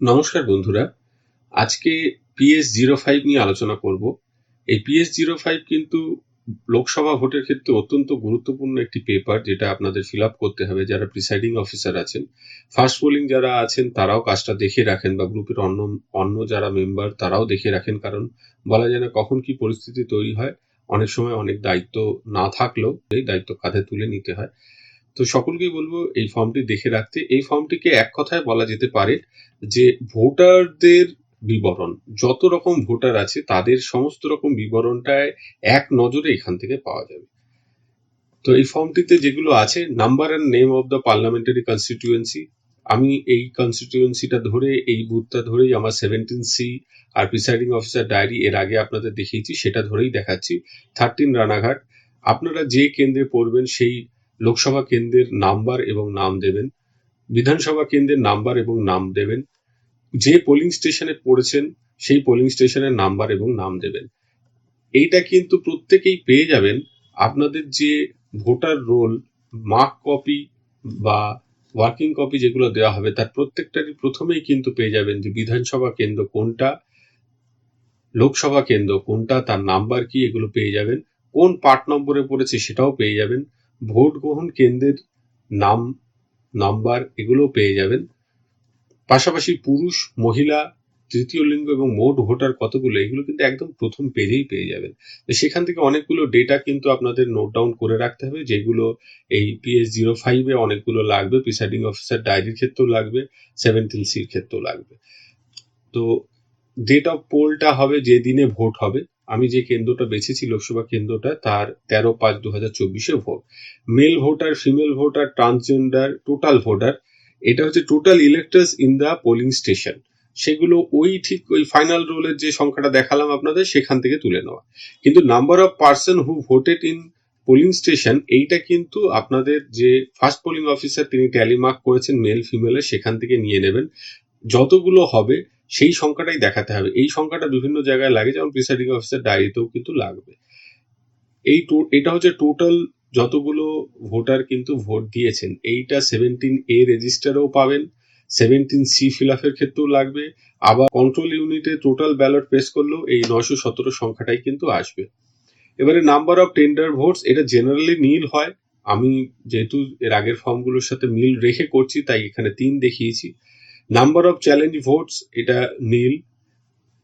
নমস্কার বন্ধুরা। আজকে পিএস জিরো ফাইভ নিয়ে আলোচনা করব। এই পিএস জিরো ফাইভ কিন্তু লোকসভা ভোটের ক্ষেত্রে অত্যন্ত গুরুত্বপূর্ণ একটি পেপার যেটা আপনাদের ফিল আপ করতে হবে যারা প্রিসাইডিং অফিসার আছেন। ফার্স্ট পোলিং যারা আছেন, তারাও কাজটা দেখে রাখেন বা গ্রুপের অন্য অন্য যারা মেম্বার তারাও দেখে রাখেন। কারণ বলা যায় না কখন কি পরিস্থিতি তৈরি হয়। অনেক সময় অনেক দায়িত্ব না থাকলেও এই দায়িত্ব কাঁধে তুলে নিতে হয়। তো সকলকেই বলব এই ফর্মটি দেখে রাখতে। এই ফর্মটিকে এক কথায় বলা যেতে পারে যে ভোটারদের বিবরণ, যত রকম ভোটার আছে তাদের সমস্ত রকম বিবরণটায় এক নজরে এখান থেকে পাওয়া যাবে। তো এই ফর্মটিতে যেগুলো আছে number and name of the parliamentary constituency আমি এই কনস্টিটিউয়েন্সিটা ধরে, এই বুথটা ধরেই আমার সেভেন্টিন সি আর প্রিসাইডিং অফিসার ডায়েরি এর আগে আপনাদের দেখিয়েছি, সেটা ধরেই দেখাচ্ছি। থার্টিন রানাঘাট, আপনারা যে কেন্দ্রে পড়বেন সেই লোকসভা কেন্দ্রের নাম্বার এবং নাম দেবেন, বিধানসভা কেন্দ্রের নাম্বার এবং নাম দেবেন, যে পোলিং স্টেশনে পড়েছেন সেই পোলিং স্টেশনের নাম্বার এবং নাম দেবেন। এইটা কিন্তু প্রত্যেকেই পেয়ে যাবেন। আপনাদের যে ভোটার রোল মার্ক কপি বা ওয়ার্কিং কপি যেগুলো দেওয়া হবে, তার প্রত্যেকটারই প্রথমেই কিন্তু পেয়ে যাবেন যে বিধানসভা কেন্দ্র কোনটা, লোকসভা কেন্দ্র কোনটা, তার নাম্বার কি এগুলো পেয়ে যাবেন, কোন পার্ট নম্বরে পড়েছে সেটাও পেয়ে যাবেন। ভোট গ্রহণ কেন্দ্রের নাম, নাম্বার এগুলো পেয়ে যাবেন। পাশাপাশি পুরুষ, মহিলা, তৃতীয় লিঙ্গ এবং মোট ভোটার কতগুলো, এগুলো কিন্তু একদম প্রথম পেজেই পেয়ে যাবেন। তো সেখান থেকে অনেকগুলো ডেটা কিন্তু আপনাদের নোট ডাউন করে রাখতে হবে, যেগুলো এই পিএস জিরো ফাইভে অনেকগুলো লাগবে প্রিসাইডিং অফিসার ডায়েরির ক্ষেত্রেও লাগবে সেভেন্টিন সির ক্ষেত্রেও লাগবে। তো ডেট অফ পোলটা হবে যে দিনে ভোট হবে আমি যে কেন্দ্রটা বেছেছি লোকসভা কেন্দ্রটা, তার তেরো পাঁচ দু হাজার চব্বিশে vote. Male voter, female voter, transgender, total voter, এটা হচ্ছে total electors in the polling station সেগুলো ওই ঠিক ওই ফাইনাল রোলের যে সংখ্যাটা দেখালাম আপনাদের, সেখান থেকে তুলে নেওয়া। কিন্তু number of person who voted in polling station এইটা কিন্তু আপনাদের যে ফার্স্ট পোলিং অফিসার তিনি ট্যালি মার্ক করেছেন মেল ফিমেলের সেখান থেকে নিয়ে নেবেন। যতগুলো হবে সেই সংখ্যাটাই দেখাতে হবে। এই সংখ্যাটা বিভিন্ন জায়গায় লাগে, যেমন প্রিসাইডিং অফিসার ডায়েরিতেও কিন্তু লাগবে। এই এটা হচ্ছে টোটাল যতগুলো ভোটার কিন্তু ভোট দিয়েছেন, এইটা সেভেন্টিন এ রেজিস্টারেও পাবেন সেভেন্টিন সি ফিল আপের ক্ষেত্রেও লাগবে। আবার কন্ট্রোল ইউনিটে টোটাল ব্যালট প্রেস করলেও এই নয়শো সতেরো সংখ্যাটাই কিন্তু আসবে। এবারে নাম্বার অফ টেন্ডার ভোটস এটা জেনারেলি নীল হয়। আমি যেহেতু এর আগের ফর্মগুলোর সাথে মিল রেখে করছি, তাই এখানে তিন দেখিয়েছি। নাম্বার অফ চ্যালেঞ্জ ভোটস এটা নীল।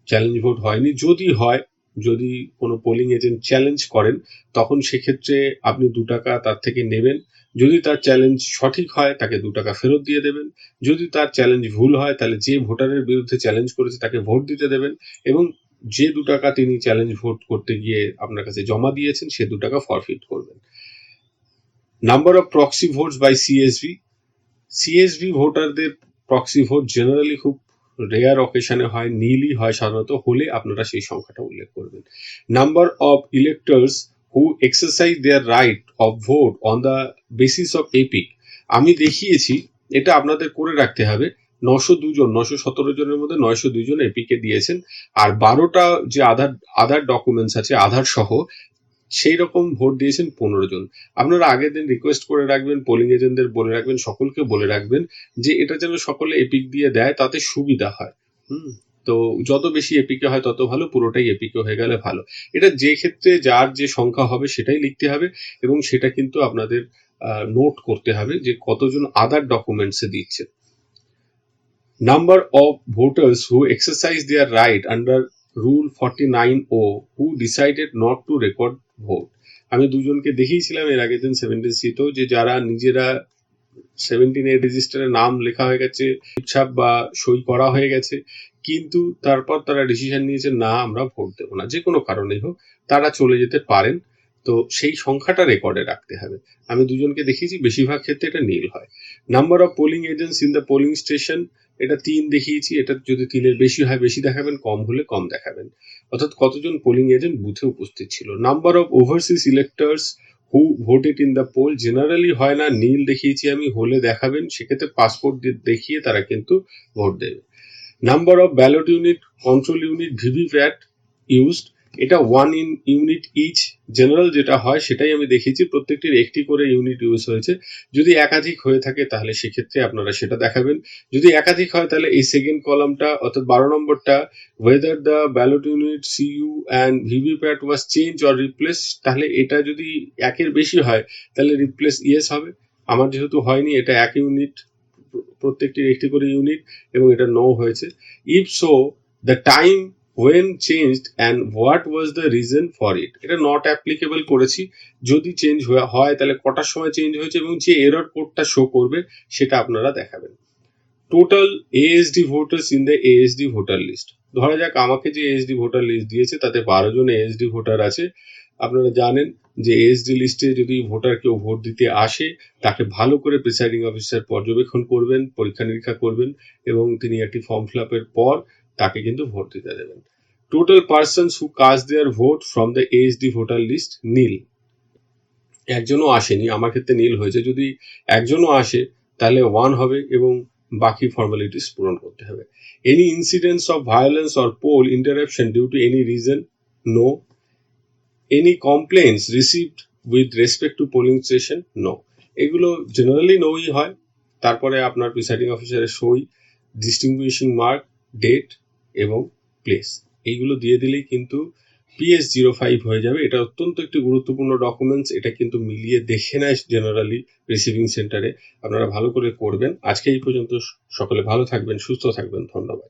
চ্যালেঞ্জ ভোট হয়নি। যদি হয়, যদি কোনো পোলিং এজেন্ট চ্যালেঞ্জ করেন, তখন সেক্ষেত্রে আপনি দু টাকা তার থেকে নেবেন। যদি তার চ্যালেঞ্জ সঠিক হয়, তাকে দু টাকা ফেরত দিয়ে দেবেন। যদি তার চ্যালেঞ্জ ভুল হয়, তাহলে যে ভোটারের বিরুদ্ধে চ্যালেঞ্জ করেছে, তাকে ভোট দিতে দেবেন। এবং যে দু টাকা তিনি চ্যালেঞ্জ ভোট করতে গিয়ে আপনার কাছে জমা দিয়েছেন, সে দু টাকা ফরফিট করবেন। Number of proxy votes by CSV CSV ভোটারদের প্রক্সি ভোট জেনারেলি খুব রেয়ার অকেশনে হয় নীলই হয় সাধারণত, হলে আপনারা সেই সংখ্যাটা উল্লেখ করবেন। Number of electors who exercise their right of vote on the basis of EPIC আমি দেখিয়েছি, এটা আপনাদের করে রাখতে হবে নশো দুজন নশো সতেরো জনের মধ্যে নয়শো দুজন এপিকে দিয়েছেন, আর বারোটা যে আধার আধার ডকুমেন্টস আছে আধার সহ সেই রকম ভোট দিয়েছেন পনেরো জন। আপনারা আগের দিন রিকোয়েস্ট করে রাখবেন পোলিং এজেন্টদের বলে রাখবেন, সকলকে বলে রাখবেন যে এটা যেন সকলে এপিক দিয়ে দেয়, তাতে সুবিধা হয়। হুম, তো যত বেশি এপিকে হয়, তত ভালো, পুরোটাই এপিকে হয়ে গেলে ভালো। এটা যে ক্ষেত্রে যার যে সংখ্যা হবে, সেটাই লিখতে হবে এবং সেটা কিন্তু আপনাদের নোট করতে হবে যে কতজন আদার ডকুমেন্টসে দিচ্ছে। Number of voters who exercise their right under rule forty nine O who decided not to record vote আমি দুজনকে দেখিয়েছিলাম এর আগের দিন সেভেন্টিন সিটেও যে যারা নিজেরা সেভেন্টিন এর রেজিস্টারে নাম লেখা হয়ে গেছে ছাপ বা সই করা হয়ে গেছে, কিন্তু তারপর তারা ডিসিশন নিয়েছে, না, আমরা ভোট দেবো না। যে কোনো কারণেই হোক, তারা চলে যেতে পারেন। তো সেই সংখ্যাটা রেকর্ডে রাখতে হবে। আমি দুজনকে দেখিয়েছি, বেশিরভাগ ক্ষেত্রে এটা নীল হয়। Number of polling agents in the polling station এটা তিন দেখিয়েছি, এটা যদি তিনের বেশি হয়, বেশি দেখাবেন, কম হলে কম দেখাবেন। অর্থাৎ কতজন পোলিং এজেন্ট বুথে উপস্থিত ছিল? Number of overseas electors who voted in the poll generally হয় না, নীল দেখিয়েছি আমি, হলে দেখাবেন, সেক্ষেত্রে পাসপোর্ট দেখিয়ে তারা কিন্তু ভোট দেবে। Number of ballot unit control unit VVPAT used এটা one in unit each general যেটা হয়, সেটাই আমি দেখিয়েছি। প্রত্যেকটির একটি করে ইউনিট ইউজ হয়েছে। যদি একাধিক হয়ে থাকে, তাহলে সেক্ষেত্রে আপনারা সেটা দেখাবেন। যদি একাধিক হয়, তাহলে এই সেকেন্ড কলামটা অর্থাৎ বারো নম্বরটা whether the ballot unit CU and VVPAT was change or replace তাহলে এটা যদি একের বেশি হয়, তাহলে রিপ্লেস ইয়েস হবে। আমার যেহেতু হয়নি, এটা এক ইউনিট প্রত্যেকটির একটি করে ইউনিট এবং এটা নো হয়েছে। If so the time when changed and what was the reason for it এটা নট অ্যাপ্লিকেবল করেছি। যদি চেঞ্জ হয় তাহলে কটার সময় চেঞ্জ হয়েছে এবং যে এরর কোডটা শো করবে, সেটা আপনারা দেখাবেন। Total ASD voters in the ASD voter list ধরা যাক, আমাকে যে এএসডি ভোটার লিস্ট দিয়েছে, তাতে বারো জন এএসডি ভোটার আছে। আপনারা জানেন যে এএসডি লিস্টে যদি ভোটার কেউ ভোট দিতে আসে, তাকে ভালো করে প্রিসাইডিং অফিসার পর্যবেক্ষণ করবেন পরীক্ষা নিরীক্ষা করবেন এবং তিনি একটি ফর্ম ফিল আপের পর তাকে কিন্তু ভোট দিতে দেবেন। Total persons who cast their vote from the ASD voter list nil একজনও আসেনি, আমার ক্ষেত্রে নীল হয়েছে। যদি একজনও আসে, তাহলে ওয়ান হবে এবং বাকি ফর্মালিটিস পূরণ করতে হবে। Any incidents of violence or poll interruption due to any reason no any complaints received with respect to polling station no এগুলো জেনারেলি নোই হয়। তারপরে আপনার প্রিসাইডিং অফিসারের সই ডিস্টিংগুইশিং মার্ক ডেট এবং প্লেস এইগুলো দিয়ে দিলেই কিন্তু পিএস জিরো ফাইভ হয়ে যাবে। এটা অত্যন্ত একটি গুরুত্বপূর্ণ ডকুমেন্টস এটা কিন্তু মিলিয়ে দেখে নেয় জেনারেলি রিসিভিং সেন্টারে আপনারা ভালো করে করবেন। আজকে এই পর্যন্ত সকলে ভালো থাকবেন, সুস্থ থাকবেন। ধন্যবাদ।